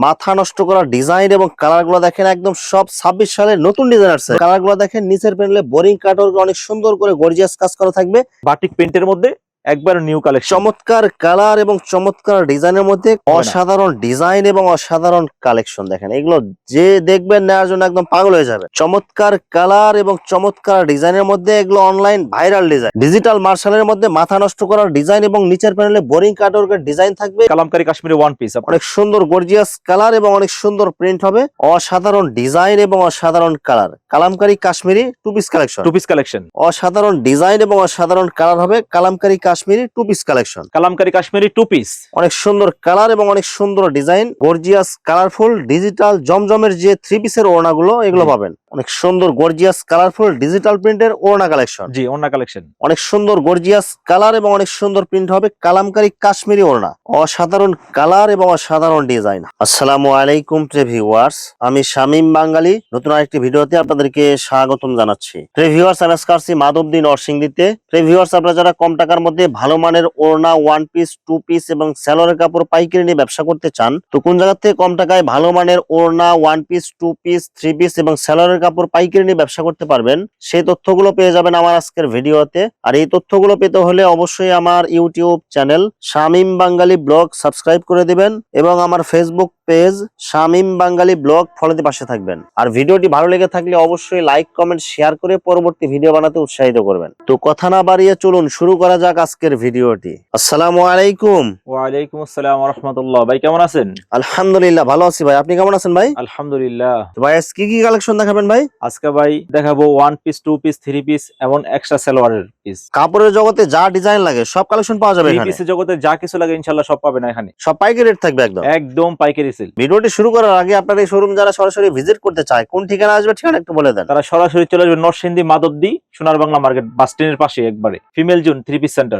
মাথা নষ্ট করা ডিজাইন এবং কালারগুলো দেখেন একদম সব ছাব্বিশ সালের নতুন ডিজাইন আসছে কালারগুলো দেখেন নিচের প্যানেলে বোরিং কাটর অনেক সুন্দর করে গর্জিয়াস কাজ করা থাকবে। বাটিক পেন্টের মধ্যে একবার নিউ কালেকশন চমৎকার কালার এবং চমৎকার ডিজাইনের মধ্যে অসাধারণ ডিজাইন এবং অসাধারণ কালেকশন দেখেন। এগুলো যে দেখবেন নেওয়ার জন্য একদম পাগল হয়ে যাবে। চমৎকার কালার এবং চমৎকার ডিজাইনের মধ্যে এগুলো অনলাইন ভাইরাল ডিজাইন ডিজিটাল মার্শালের মধ্যে মাথা নষ্ট করার ডিজাইন এবং নিচের প্যানেলে বোরিং কাটওয়ার্কের ডিজাইন থাকবে। কালামকারী কাশ্মীরি ওয়ান পিস অনেক সুন্দর গর্জিয়াস কালার এবং অনেক সুন্দর প্রিন্ট হবে। অসাধারণ ডিজাইন এবং অসাধারণ colour Kalamkari Kashmiri two piece collection two piece collection অসাধারণ ডিজাইন এবং অসাধারণ কালার হবে। Kalamkari Kashmiri two piece collection Kalamkari Kashmiri two piece অনেক সুন্দর কালার এবং অনেক সুন্দর ডিজাইন গর্জিয়াস কালারফুল ডিজিটাল জমজমের যে থ্রি পিসের ওড়নাগুলো এগুলো পাবেন। অনেক সুন্দর গর্জিয়াস কালারফুল ডিজিটাল প্রিন্টের ওড়না কালেকশন জি অন্য কালেকশন অনেক সুন্দর গর্জিয়াস কালার এবং অনেক সুন্দর প্রিন্ট হবে কালামকারী কাশ্মীরি ওড়না। অসাধারণ কালার এবং অসাধারণ ডিজাইন। আসসালামু আলাইকুম ভিউয়ার্স আমি শামীম বাঙালি। নতুন আরেকটি ভিডিওতে আপনাদেরকে স্বাগতম জানাচ্ছি। ভিউয়ার্স আমি আজকে আসছি মাধবদী নরসিংদীতে। ভিউয়ার্স আপনারা যারা কম টাকার মধ্যে ভালো মানের ওড়না ওয়ান পিস টু পিস এবং স্যালোয়ারের কাপড় পাইকারি নিয়ে ব্যবসা করতে চান, তো কোন জায়গা থেকে কম টাকায় ভালো মানের ওড়না one piece two piece three piece এবং স্যালোয়ারের কাপড় পাইকারি নিয়ে ব্যবসা করতে পারবেন, সেই তথ্যগুলো পেয়ে যাবেন আমার আজকের ভিডিওতে। আর এই তথ্যগুলো পেতে হলে অবশ্যই আমার YouTube channel Shamim Bangali vlog subscribe করে দিবেন এবং আমার Facebook page Shamim Bangali vlog ফলোতে পাশে থাকবেন। আর ভিডিওটি ভালো লেগে থাকলে অবশ্যই লাইক, কমেন্ট শেয়ার করে পরবর্তী ভিডিও বানাতে উৎসাহিত করবেন। তো কথা না বাড়িয়ে চলুন, শুরু করা যাক আজকের ভিডিওটি। আসসালামু আলাইকুম। ওয়ালাইকুম আসসালাম রহমতুল্লাহ। ভাই কেমন আছেন? আলহামদুলিল্লাহ ভালো আছি ভাই। আপনি কেমন আছেন ভাই? আলহামদুলিল্লাহ। ভাই আজ কি কি কালেকশন দেখাবেন ভাই? আজকে ভাই দেখাবো one piece two piece three piece এমন এক্সট্রা সালোয়ারের পিস কাপড়ের জগতে যা ডিজাইন লাগে সব কালেকশন পাওয়া যাবে এখানে। পিসের জগতে যা কিছু লাগে ইনশাল্লাহ সব পাবেন এখানে। সব পাইকারি রেট থাকবে একদম। একদম পাইকারি সেল ভিডিওটি শুরু করার আগে আপনার এই শোরুম যারা সরাসরি ভিজিট করতে চায় কোন ঠিকানা আসবে ঠিকানা একটু বলে দেন। তারা সরাসরি চলে আসবে নরসিংদী মাধবদী সোনার বাংলা মার্কেট বাস স্ট্যান্ডের পাশে একবারে। Female zone three piece centre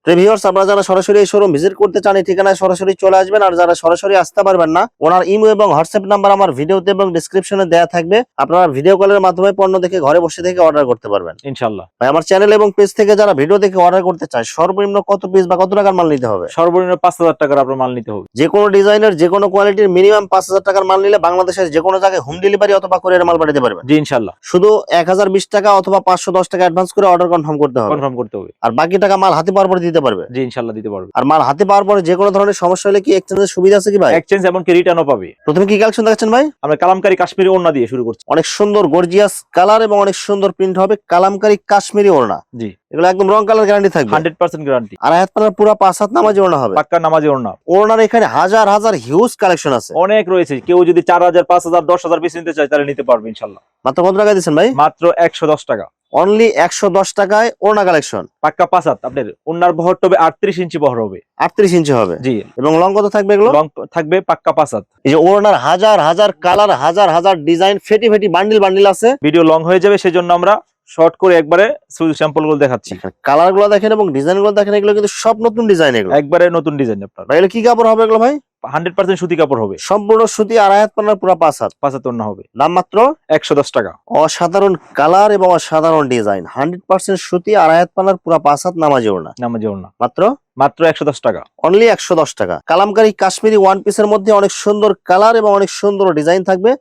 previewers আপনারা যারা সরাসরি এই শোরুম ভিজিট করতে চান এই ঠিকানায় সরাসরি চলে আসবেন। আর যারা সরাসরি আসতে পারবেন না ওনার ইমো এবং হোয়াটসঅ্যাপ নাম্বার আমার ভিডিওতে এবং ডিসক্রিপশনে দেওয়া থাকবে। আপনারা ভিডিও কলের মাধ্যমে পণ্য দেখে ঘরে বসে থেকে অর্ডার করতে পারবেন। ইনশাল্লাহ ভাই আমার চ্যানেল এবং পেজ থেকে যারা ভিডিও দেখে অর্ডার করতে চায় সর্বনিম্ন কত পিস বা কত টাকার মাল নিতে হবে? সর্বনিম্ন পাঁচ হাজার টাকার আপনার মাল নিতে হবে। যে কোনো ডিজাইনের যে কোনো কোয়ালিটির মিনিমাম পাঁচ হাজার টাকার মাল নিলে বাংলাদেশের যে কোনো জায়গায় হোম ডেলিভারি অথবা কোরিয়ার মাল পাঠাতে পারবেন। জি ইনশাল্লাহ শুধু এক হাজার বিশ টাকা অথবা পাঁচশো দশ টাকা অ্যাডভান্স করে অর্ডার কনফার্ম করতে হবে। কনফার্ম করতে হবে। আর বাকি টাকা মাল হাতে পাওয়ার পরে দিতে পারবে? জি ইনশাল্লাহ দিতে পারবে। আর মাল হাতে পাওয়ার পরে যে কোনো ধরনের সমস্যা হলে কি এক্সচেঞ্জের সুবিধা আছে কি ভাই? এক্সচেঞ্জ এমনকি রিটার্নও পাবে। প্রথমে কি কালেকশন দেখাচ্ছেন ভাই? আমরা কালামকারী কাশ্মীরি ওড়না দিয়ে শুরু করছি। অনেক সুন্দর গর্জিয়াস কালার এবং অনেক সুন্দর প্রিন্ট হবে কালামকারী কাশ্মীরি ওড়না। জি। এগুলো একদম রং কালার গ্যারান্টি থাকবে। হান্ড্রেড পার্সেন্ট গ্যারান্টি আর হাত পানার পুরো পাঁচ হাত নামাজি ওড়না হবে। পাক্কা নামাজি ওড়না। ওড়নার এখানে হাজার হাজার হিউজ কালেকশন আছে। অনেক রয়েছে। কেউ যদি চার হাজার পাঁচ হাজার দশ হাজার পিস নিতে চায় তাহলে নিতে পারবে ইনশাল্লাহ মাত্র কত টাকা দিচ্ছেন ভাই? মাত্র একশো দশ টাকা। অনলি একশো দশ টাকায় ওড়না কালেকশন পাক্কা পাঁচ হাত আপনার ওনার বহর হবে আটত্রিশ ইঞ্চি বহর হবে। আটত্রিশ ইঞ্চি হবে। জি। এবং লং কত থাকবে এগুলো? লং থাকবে পাক্কা পাঁচ হাত এই যে ওড়নার হাজার হাজার কালার হাজার হাজার ডিজাইন ফেটি ফেটি বান্ডিল বান্ডিল আছে। ভিডিও লং হয়ে যাবে সেজন্য আমরা শর্ট করে একবারে শুধু স্যাম্পলগুলো দেখাচ্ছি। কালারগুলো দেখেন এবং ডিজাইনগুলো দেখেন এগুলো কিন্তু সব নতুন ডিজাইন এগুলো। একবারে নতুন ডিজাইন আপনার। এগুলো কি কাপড় হবে এগুলো ভাই? হান্ড্রেড পার্সেন্ট সুতি কাপড় হবে। সম্পূর্ণ সুতি আড়াই হাত পানার পুরো পাঁচ হাত। পাঁচ হাত ওড়না হবে। দাম মাত্র একশো দশ টাকা। অসাধারণ কালার এবং অসাধারণ ডিজাইন। হান্ড্রেড পার্সেন্ট সুতি আড়াই হাত পানার পুরো পাঁচ হাত নামাজি ওড়না নামাজি ওড়না মাত্র? মাত্র একশো দশ টাকা। অনলি একশো দশ টাকা। কালামকারী কাশ্মীরি ওয়ান পিসের মধ্যে অনেক সুন্দর কালার এবং অনেক সুন্দর ডিজাইন থাকবে।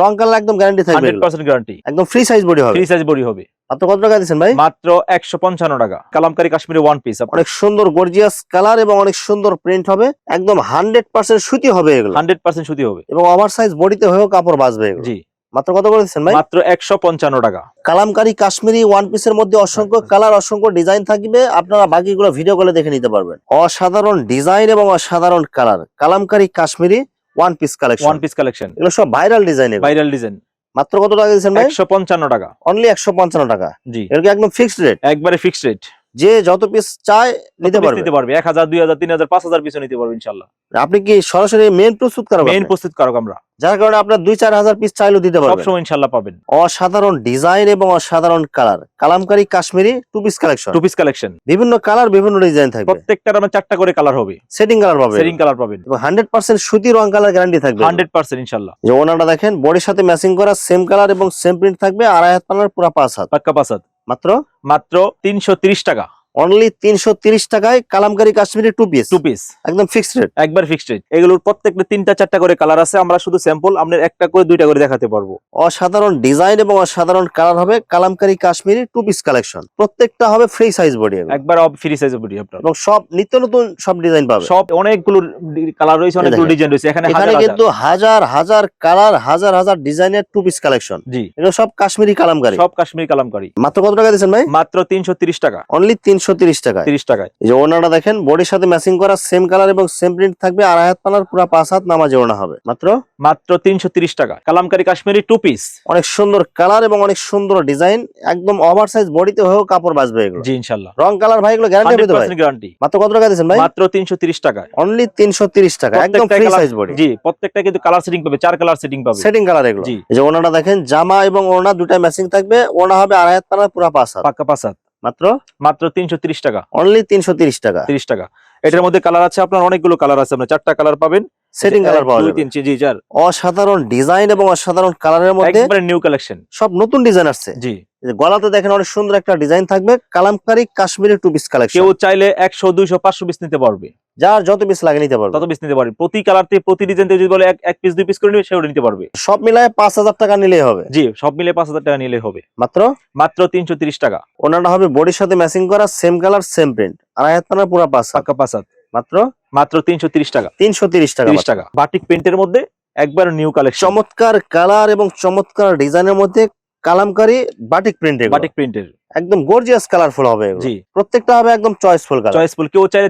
রং কালার একদম গ্যারান্টি থাকবে হান্ড্রেড পার্সেন্ট গ্যারান্টি একদম ফ্রি সাইজ বডি হবে। ফ্রি সাইজ বডি হবে। মাত্র কত টাকা দিচ্ছেন ভাই? মাত্র একশো পঞ্চান্ন টাকা। কালামকারী কাশ্মীরি ওয়ান পিস অনেক সুন্দর গর্জিয়াস কালার এবং অনেক সুন্দর প্রিন্ট হবে। একদম হান্ড্রেড পার্সেন্ট সুতি হবে এগুলো। হান্ড্রেড পার্সেন্ট সুতি হবে। এবং ওভার সাইজ বডিতে হয়েও কাপড় বাঁচবে। জি। মাত্র কত করে দিচ্ছেন ভাই? মাত্র একশো পঞ্চান্ন টাকা। কালামকারী কাশ্মীরি ওয়ান পিসের মধ্যে অসংখ্য কালার অসংখ্য ডিজাইন থাকবে। আপনারা বাকিগুলো ভিডিও কলে দেখে নিতে পারবেন। অসাধারণ ডিজাইন এবং অসাধারণ colour Kalamkari Kashmiri one piece collection one piece collection এগুলো সব ভাইরাল ডিজাইন ভাইরাল ডিজাইন মাত্র কত টাকা দিয়েছেন ভাই? একশো পঞ্চান্ন টাকা। অনলি একশো পঞ্চান্ন টাকা। জি। এর কি একদম ফিক্সড রেট একবারে ফিক্সড রেট যে যত পিস চায় নিতে পারবে। নিতে পারবে। এক হাজার দুই হাজার তিন হাজার পাঁচ হাজার পিছু নিতে পারবে ইনশাল্লাহ। আপনি কি সরাসরি মেন প্রস্তুত করাবেন মেইন প্রস্তুত কারক আমরা। যার কারণে আপনার দুই চার হাজার পিস চাইলেও দিতে পারবেন। সবসময় ইনশাল্লাহ পাবেন। অসাধারণ ডিজাইন এবং অসাধারণ colour Kalamkari Kashmiri two piece collection two piece collection বিভিন্ন কালার বিভিন্ন ডিজাইন থাকবে। প্রত্যেকটার আমার চারটা করে কালার হবে। সেটিং কালার পাবেন। সেরিং কালার পাবেন। এবং হান্ড্রেড পার্সেন্ট সুতি রং কালার গ্যারান্টি থাকবে। হান্ড্রেড পার্সেন্ট ইনশাল্লাহ। যে ওনাটা দেখেন বডির সাথে ম্যাচিং করা সেম কালার এবং সেম প্রিন্ট থাকবে আড়াই হাত পানার পুরো পাঁচ হাত। পাক্কা পাঁচ হাত। মাত্র? মাত্র তিনশো টাকা। অনলি তিনশো তিরিশ টাকায় Kalamkari Kashmiri two piece two piece একদম ফিক্সড রেট একবার ফিক্সড রেট এগুলোর প্রত্যেকটা তিনটা চারটা করে কালার আছে। আমরা শুধু স্যাম্পল আপনার একটা করে দুইটা করে দেখাতে পারব। অসাধারণ ডিজাইন এবং অসাধারণ কালার হবে Kalamkari Kashmiri two piece collection প্রত্যেকটা হবে ফ্রি সাইজ বডি একবার ফ্রি সাইজে বডি আপনার। এবং সব নিত্য নতুন সব ডিজাইন পাবে। সব অনেকগুলো কালার রয়েছে অনেকগুলো ডিজাইন রয়েছে। এখানে এখানে। কিন্তু হাজার। হাজার কালার হাজার হাজার ডিজাইনের টু পিস কালেকশন জি। এগুলো সব কাশ্মীরি কালামকারি। সব কাশ্মীরি কালামকারি। মাত্র কত টাকা দিচ্ছেন ভাই? মাত্র তিনশো তিরিশ টাকা। অনলি তিনশো তিরিশ টাকায়। তিরিশ টাকায়। এই যে ওনাটা দেখেন বডির সাথে ম্যাচিং করা সেম কালার এবং সেম প্রিন্ট থাকবে হাত পুরো পাঁচ হাত নামাজে ওনা হবে। মাত্র? মাত্র তিনশো তিরিশ টাকা। কালামকারি কাশ্মীরি টু পিস অনেক সুন্দর কালার এবং অনেক সুন্দর ডিজাইন একদম ওভার সাইজ বডিতে হয়েও কাপড় বাঁচবে এগুলো। জি ইনশাল্লাহ। রং কালার ভাই এগুলো গ্যারান্টি গ্যারান্টি মাত্র কত টাকা ভাই? মাত্র তিনশো তিরিশ টাকায় অনলি তিনশো তিরিশ টাকা একদম ফ্রি সাইজ বডি জি প্রত্যেকটা কিন্তু কালার সেটিং পাবে চার কালার সেটিং পাবে। সেটিং কালার এগুলো। যে ওনাটা দেখেন জামা এবং ওনা দুটা ম্যাচিং থাকবে ওনা হবে আড়াই হাত পানার পুরো পাঁচ হাত। পাক্কা পাসাত মাত্র? মাত্র তিনশো ত্রিশ টাকা। অনলি তিনশো তিরিশ টাকা। তিরিশ টাকা। এটার মধ্যে কালার আছে আপনার অনেকগুলো কালার আছে আপনার চারটা কালার পাবেন। সেটিং কালার পাওয়া যাবে। জি অসাধারণ ডিজাইন এবং অসাধারণ কালারের মধ্যে একবারে নিউ কালেকশন সব নতুন ডিজাইন আসছে। জি। গলাতে দেখেন অনেক সুন্দর একটা ডিজাইন থাকবে kalamkari Kashmiri two piece collection কেউ চাইলে একশো দুইশো পাঁচশো পিস নিতে পারবে। যার যত পিস লাগে নিতে পারবে। তত পিস নিতে পারবে। প্রতি কালার থেকে প্রতি ডিজাইন থেকে যদি বলে এক- পিস দুই পিস করে নিবে সেও নিতে পারবে। সব মিলায় পাঁচ হাজার টাকা নিলেই হবে। জি সব মিলে পাঁচ হাজার টাকা নিলে হবে। মাত্র? মাত্র তিনশো তিরিশ টাকা। ওনাটা হবে বডির সাথে ম্যাচিং করা সেম কালার সেম প্রিন্ট আড়াই হাত পানার পুরো পাঁচ পাক্কা পাঁচ হাত। মাত্র? মাত্র তিনশো তিরিশ টাকা। তিনশো তিরিশ টাকা তিরিশ। টাকা। বাটিক প্রিন্টের মধ্যে একবার নিউ কালেকশন চমৎকার কালার এবং চমৎকার ডিজাইনের মধ্যে কালামকারি বাটিক প্রিন্ট বাটিক প্রিন্টের একদম গর্জিয়াস কালারফুল হবে জি। প্রত্যেকটা হবে একদম চয়েসফুল কালার চয়েসফুল কেউ চাইলে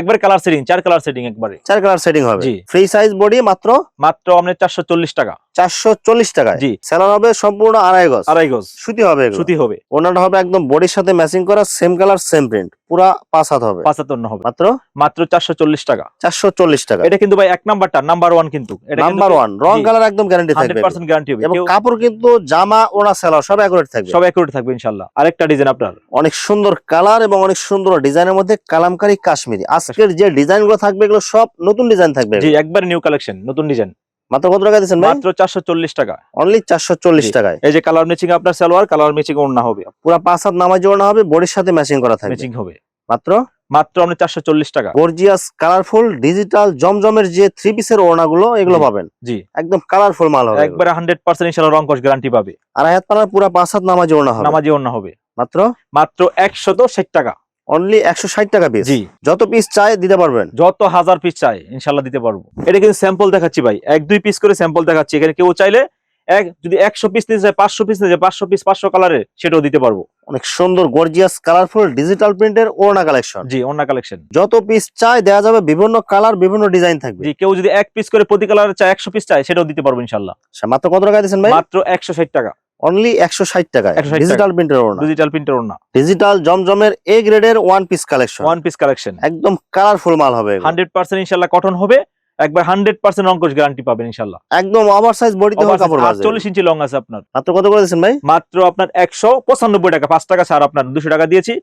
একবার কালার সেটিং চার কালার সেটিং একবারে। চার কালার সেটিং হবে। জি। ফ্রি সাইজ বডি মাত্র? মাত্র আপনার চারশো চল্লিশ টাকা। চারশো চল্লিশ টাকায় জি। সেলার হবে সম্পূর্ণ আড়াই গজ। আড়াই গজ। সুতি হবে সুতি হবে। ওনাটা হবে একদম বডির সাথে ম্যাচিং করা সেম কালার সেম প্রিন্ট পুরা পাঁচ হাত হবে। পাঁচাত্তর হবে। মাত্র? মাত্র চারশো চল্লিশ টাকা। চারশো চল্লিশ টাকা। এটা কিন্তু ভাই এক নাম্বারটা নাম্বার ওয়ান কিন্তু। এটা নাম্বার ওয়ান রং কালার একদম গ্যারান্টি থাকবে। পার্সেন্ট গ্যারান্টি হবে। এবং কাপড় কিন্তু জামা ওনা সেলার সব অ্যাকুরেট থাকবে। সব অ্যাকুরেট থাকবে ইনশাল্লাহ। আরেকটা ডিজাইন আপনার? অনেক সুন্দর কালার এবং অনেক সুন্দর ডিজাইনের মধ্যে কালামকারি কাশ্মীরি। আজকের যে ডিজাইনগুলো থাকবে এগুলো সব নতুন ডিজাইন থাকবে। জি একবার নিউ কালেকশন নতুন ডিজাইন মাত্র কত টাকা দিচ্ছেন মাত্র চারশো চল্লিশ টাকা। অনলি চারশো চল্লিশ। টাকায়। এই যে কালার ম্যাচিং আপনার সালোয়ার কালার ম্যাচিং ওড়না হবে। পুরা পাঁচ হাত নামাজ জোড়ানো হবে বডির সাথে ম্যাচিং করা থাকবে। ম্যাচিং হবে। মাত্র? মাত্র আপনার চারশো চল্লিশ টাকা। গর্জিয়াস কালারফুল ডিজিটাল জমজমের যে থ্রি পিসের ওড়নাগুলো এগুলো পাবেন। জি। একদম কালারফুল মাল হবে। একবারে হান্ড্রেড পার্সেন্ট ইনশাল্লাহ রং কস গ্যারান্টি পাবে। আর হাত পানার পুরা পাঁচ হাত নামাজ ওড়না হবে। নামাজি ওড়না হবে। মাত্র? মাত্র একশত ষাট টাকা। অনলি একশো ষাট টাকা পিস জি। যত পিস চাই দিতে পারবেন? যত হাজার পিস চাই ইনশাল্লাহ দিতে পারব। এটা কিন্তু স্যাম্পল দেখাচ্ছি ভাই। এক দুই পিস করে স্যাম্পল দেখাচ্ছি। এখানে কেউ চাইলে এক যদি একশো পিস নিতে চায় পাঁচশো পিস নিতে পাঁচশো পিস পাঁচশো কালারের সেটাও দিতে পারব। অনেক সুন্দর গর্জিয়াস কালারফুল ডিজিটাল প্রিন্টের ওড়না কালেকশন জি ওড়না কালেকশন যত পিস চাই দেওয়া যাবে বিভিন্ন কালার বিভিন্ন ডিজাইন থাকবে। জি কেউ যদি এক পিস করে প্রতি কালারের চায় একশো পিস চাই সেটাও দিতে পারব ইনশাল্লাহ। মাত্র কত টাকা দিচ্ছেন ভাই? মাত্র একশো ষাট টাকা। অনলি একশো ষাট টাকায়। 160 টাকা। ডিজিটাল প্রিন্টের ওড়না। ডিজিটাল প্রিন্টার ওড়না। ডিজিটাল জমজমের এ গ্রেডের one piece collection one piece collection একদম কালারফুল মাল হবে হান্ড্রেড পার্সেন্ট ইনশাল্লাহ কটন হবে। একবার হান্ড্রেড পার্সেন্ট অঙ্কশ গ্যারান্টি পাবেন ইনশাল্লাহ। একদম ওভার সাইজ বডিতে কাপড় চল্লিশ ইঞ্চি লং আছে আপনার। মাত্র কত করে দিচ্ছেন ভাই? মাত্র আপনার একশো পঁচানব্বই টাকা পাঁচ টাকা ছাড় আপনার। দুশো টাকা দিয়েছি।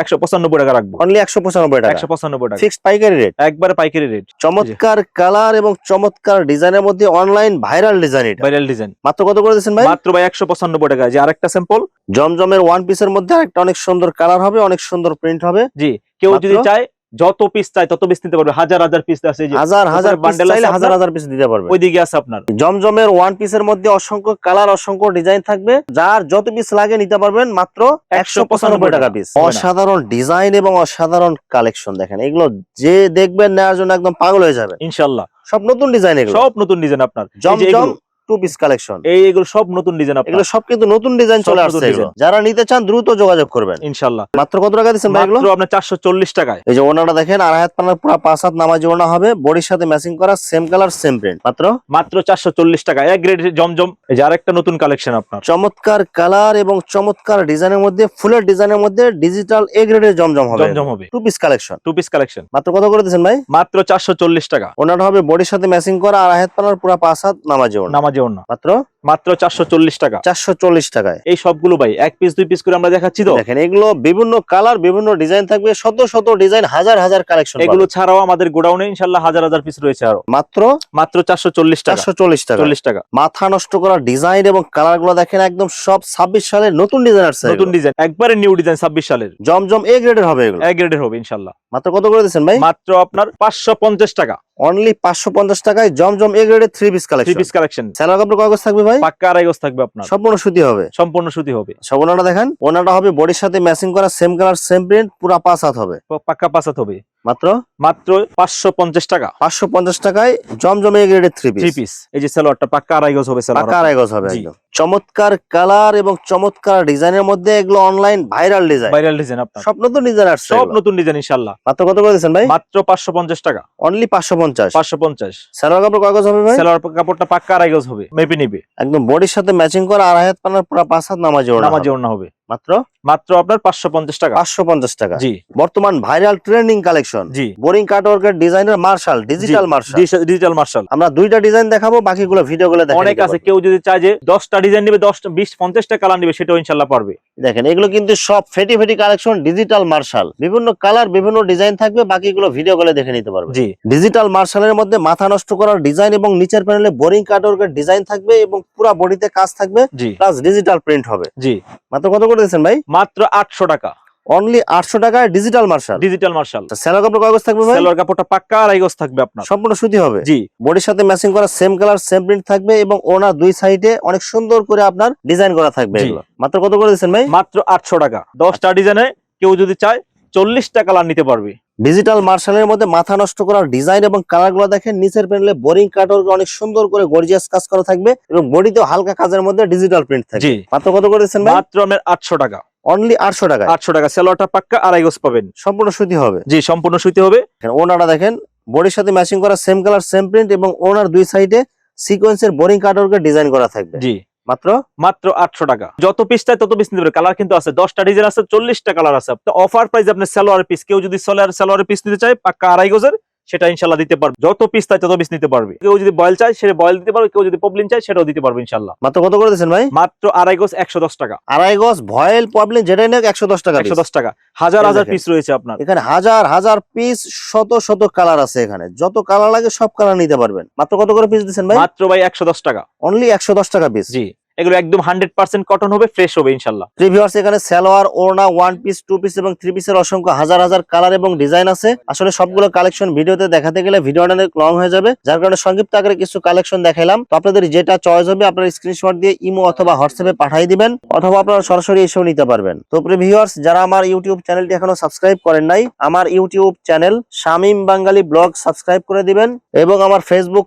একশো পঁচানব্বই টাকা রাখব। অনলি একশো পঁচানব্বই টাকা। একশো পঁচানব্বই টাকা। ফিক্সড পাইকারি রেট একবারে পাইকারি রেট চমৎকার কালার এবং চমৎকার ডিজাইনের মধ্যে অনলাইন ভাইরাল ডিজাইন এটা। ভাইরাল ডিজাইন মাত্র কত করে ভাই? মাত্র ভাই একশো পঁচানব্বই টাকা। যে আরেকটা স্যাম্পল জমজমের ওয়ান পিসের মধ্যে একটা অনেক সুন্দর কালার হবে অনেক সুন্দর প্রিন্ট হবে। জি কেউ যদি চায় যত পিস চায় তত পিস দিতে পারবে। হাজার হাজার পিস আছে হাজার হাজার bundle আছে চাইলে হাজার হাজার পিস দিতে পারবে। ওইদিকে আছে আপনার। জমজমের ওয়ান পিসের মধ্যে অসংখ্য কালার অসংখ্য ডিজাইন থাকবে। যার যত পিস লাগে নিতে পারবেন মাত্র একশো পঁচানব্বই টাকা পিস অসাধারণ ডিজাইন এবং অসাধারণ কালেকশন দেখেন। এগুলো যে দেখবেন নেওয়ার জন্য একদম পাগল হয়ে যাবে ইনশাল্লাহ সব নতুন ডিজাইন এগুলো। সব নতুন ডিজাইন আপনার। জমজম টু পিস কালেকশন এই এগুলো সব নতুন ডিজাইন এগুলো সব কিন্তু নতুন ডিজাইন চলে আসছে যারা নিতে চান দ্রুত যোগাযোগ করবেন। ইনশাল্লাহ মাত্র কত টাকা দিচ্ছেন ভাই এগুলো? মাত্র আপনার চারশো চল্লিশ টাকায়। এই যে ওনাটা দেখেন আড়াই হাত পানার পুরো পাঁচ হাত নামাজি ওনা হবে বডির সাথে ম্যাচিং করা সেম কালার সেম প্রিন্ট মাত্র? মাত্র চারশো চল্লিশ টাকা এক গ্রেড জমজম এই যে আরেকটা নতুন কালেকশন আপনার। চমৎকার কালার এবং চমৎকার ডিজাইনের মধ্যে ফুলের ডিজাইনের মধ্যে ডিজিটাল এ গ্রেডের জমজম হবে। জমজম হবে। Two piece collection two piece collection মাত্র কত করে দিচ্ছেন ভাই? মাত্র চারশো চল্লিশ টাকা। ওনাটা হবে বডির সাথে ম্যাচিং করা আর হাত পানার পুরো পাঁচ হাত নামাজি ওনা। নামাজে ওড়না মাত্র মাত্র চারশো চল্লিশ টাকা। চারশো চল্লিশ টাকায়। এই সবগুলো ভাই এক পিস দুই পিস করে আমরা দেখাচ্ছি তো? দেখেন এগুলো বিভিন্ন কালার বিভিন্ন ডিজাইন থাকবে শত শত ডিজাইন হাজার হাজার কালেকশন এগুলো ছাড়াও আমাদের গোডাউনে ইনশাল্লাহ হাজার হাজার পিস রয়েছে আরও। মাত্র মাত্র চারশো চল্লিশ টাকা। চারশো চল্লিশ টাকা। চল্লিশ টাকা। মাথা নষ্ট করা ডিজাইন এবং কালারগুলো দেখেন একদম সব ছাব্বিশ সালের নতুন ডিজাইন আসছে নতুন ডিজাইন একবারে নিউ ডিজাইন ছাব্বিশ সালের। জমজম এ গ্রেডের হবে এগুলো। এক গ্রেডের হবে ইনশাল্লাহ মাত্র কত করে দিচ্ছেন ভাই? মাত্র আপনার পাঁচশো পঞ্চাশ টাকা। অনলি পাঁচশো পঞ্চাশ টাকায় জমজম এ গ্রেডের three piece collection three collection piece collection স্যালার কাপড় কয় থাকবে ভাই? পাক্কা আড়াই গজ থাকবে আপনার। সম্পূর্ণ সুতি হবে। সম্পূর্ণ সুতি হবে। সবনাটা দেখেন ওনাটা হবে বডির সাথে ম্যাচিং করা সেম কালার সেম প্রিন্ট পুরা পাঁচ হাত হবে। পাক্কা পাঁচ পাসাত হবে। মাত্র? মাত্র পাঁচশো পঞ্চাশ টাকা। পাঁচশো পঞ্চাশ টাকায় জমজম গ্রেডের থ্রি থ্রি পিস পিস এই যে সালোয়ারটা পাক্কা আড়াই গজ হবে পাকা আড়াই গজ হবে একদম। চমৎকার কালার এবং চমৎকার ডিজাইনের মধ্যে এগুলো online viral design viral design আপনার। সব নতুন ডিজাইন আসছে সব নতুন ডিজাইন ইনশাল্লাহ মাত্র কত করে দিচ্ছেন ভাই? মাত্র পাঁচশো পঞ্চাশ টাকা। অনলি পাঁচশো পঞ্চাশ। পাঁচশো পঞ্চাশ। স্যালোয়ার কাপড় কয় গজ হবে ভাই? সালোয়ার কাপড়টা পাক্কা আড়াই গজ হবে। মেপে নিবে। একদম বডির সাথে ম্যাচিং করা আড়াই হাত পানার পুরো পাঁচ হাত নামাজি ওড়না নামাজি। ওড়না হবে। মাত্র মাত্র আপনার পাঁচশো পঞ্চাশ টাকা। পাঁচশো পঞ্চাশ টাকা। জি। বর্তমান ভাইরাল ট্রেন্ডিং কালেকশন। জি। বোরিং কাটওয়ার্কের ডিজাইনের marshal digital marshal. Digital marshal. আমরা দুইটা ডিজাইন দেখাবো বাকিগুলো ভিডিও গুলো অনেক আছে। কেউ যদি চায় যে দশটা ডিজাইন নিবে দশটা বিশ পঞ্চাশটা কালার নিবে সেটাও ইনশাল্লাহ পারবে। দেখেন এগুলো কিন্তু সব ফেটি ফেটি কালেকশন ডিজিটাল মার্শাল। বিভিন্ন কালার বিভিন্ন ডিজাইন থাকবে বাকিগুলো ভিডিও গুলো দেখে নিতে পারবে। জি। ডিজিটাল মার্শালের মধ্যে মাথা নষ্ট করার ডিজাইন এবং নিচের প্যানেলে বোরিং কাটওয়ার্কের ডিজাইন থাকবে এবং পুরো বডিতে কাজ থাকবে জি। প্লাস ডিজিটাল প্রিন্ট হবে। জি। মাত্র কত করে দিচ্ছেন ভাই? মাত্র আটশো টাকা। অনলি আটশো টাকায় ডিজিটাল মার্শাল ডিজিটাল মার্শাল স্যালো কাপড় কাগজ থাকবে ভাই? সালোয়ার কাপড়টা পাক্কা আড়াই গজ থাকবে আপনার। সম্পূর্ণ সুতি হবে? জি। বডির সাথে ম্যাচিং করা সেম কালার সেম প্রিন্ট থাকবে এবং ওনার দুই সাইডে অনেক সুন্দর করে আপনার ডিজাইন করা থাকবে এগুলো। মাত্র কত করে দিচ্ছেন ভাই? মাত্র আটশো টাকা। দশটা ডিজাইনে কেউ যদি চায় চল্লিশটা কালার নিতে পারবে। ডিজিটাল মার্শালের মধ্যে মাথা নষ্ট করার ডিজাইন এবং কালারগুলো দেখেন নিচের প্যানেলে বোরিং কাটওয়ার্ক অনেক সুন্দর করে গর্জিয়াস কাজ করা থাকবে এবং বডিতেও হালকা কাজের মধ্যে ডিজিটাল প্রিন্ট থাকবে। মাত্র কত করে দিচ্ছেন ভাই? মাত্র আটশো টাকা। অনলি আটশো টাকা আটশো টাকা। সালোয়ারটা পাক্কা আড়াই গজ পাবেন। সম্পূর্ণ সুতি হবে। জি সম্পূর্ণ সুতি হবে। দেখেন, ওনাটা দেখেন বডির সাথে ম্যাচিং করা সেম কালার সেম প্রিন্ট এবং ওনার দুই সাইডে সিকোয়েন্সের বোরিং কাটওয়ার্কের ডিজাইন করা থাকবে। জি। মাত্র? মাত্র আটশো টাকা। যত পিস চাই তত পিস নিতে পারে কালার কিন্তু আছে। দশটা ডিজাইন আছে চল্লিশটা কালার আছে। অফার প্রাইস আপনার সালোয়ার পিস কেউ যদি সালোয়ার সালোয়ার পিস নিতে চায় পাক্কা আড়াই গজের সেটা ইনশাল্লাহ দিতে পারবে। যত পিস তাই তত পিস নিতে পারবে। কেউ যদি বয়েল চায় সেটা বয়েল দিতে পারবে কেউ যদি পবলিন চায় সেটাও দিতে পারবে ইনশাল্লাহ। মাত্র কত করে দিচ্ছেন ভাই? মাত্র আড়াই গজ একশো দশ টাকা। আড়াই গজ ভয়েল পবলিন যেটাই নেক একশো দশ টাকা একশো দশ টাকা। হাজার হাজার পিস রয়েছে আপনার। এখানে হাজার হাজার পিস শত শত কালার আছে এখানে। যত কালার লাগে সব কালার নিতে পারবেন। মাত্র কত করে পিস দিচ্ছেন ভাই? মাত্র ভাই একশো দশ টাকা। অনলি একশো দশ টাকা পিস জি। এগুলো একদম হান্ড্রেড পার্সেন্ট কটন হবে ফ্রেশ হবে ইনশাল্লাহ প্রিভিউয়ার্স এখানে সালোয়ার, ওড়না ওয়ান পিস টু পিস এবং থ্রি পিসের অসংখ্য হাজার হাজার কালার এবং ডিজাইন আছে। আসলে সবগুলো কালেকশন ভিডিওতে দেখাতে গেলে ভিডিও অনেক লং হয়ে যাবে, যার কারণে সংক্ষিপ্ত আকারে কিছু কালেকশন দেখাইলাম। তো আপনাদের যেটা চয়েস হবে, আপনারা স্ক্রিনশট দিয়ে ইমো অথবা হোয়াটসঅ্যাপে পাঠিয়ে দিবেন, অথবা আপনারা সরাসরি এসেও নিতে পারবেন। তো প্রিভিউয়ার্স যারা আমার ইউটিউব চ্যানেলটি এখনও সাবস্ক্রাইব করেন নাই, আমার YouTube channel Shamim Bangali blog subscribe করে দিবেন এবং আমার Facebook